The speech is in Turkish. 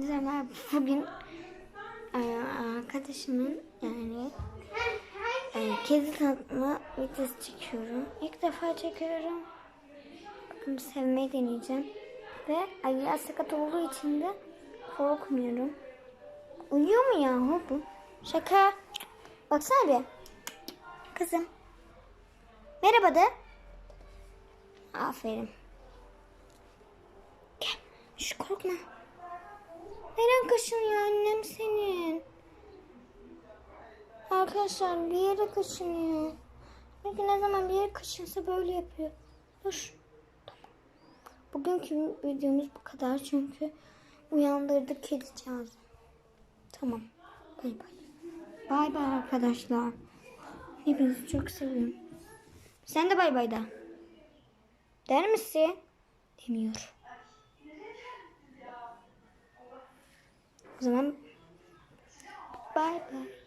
Merhaba. Bugün e, arkadaşımın yani e, kedi tanıtma videosu çekiyorum. İlk defa çekiyorum. Bakın sevmeyi deneyeceğim. Ve ayağı sakat olduğu için de korkmuyorum. Uyuyor mu yahu bu? Şaka. Baksana bir. Kızım. Merhaba de. Aferin. Gel. Şu korkma. Neren kaşınıyor annem senin? Arkadaşlar bir yere kaşınıyor. Çünkü ne zaman bir yere kaşınsa böyle yapıyor. Dur. Tamam. Bugünkü videomuz bu kadar çünkü uyandırdık kedicağızı. Tamam. Bay bay. Bay bay arkadaşlar. Hepinizi çok seviyorum. Sen de bay bay da. Der misin? Demiyor. O zaman bay bay.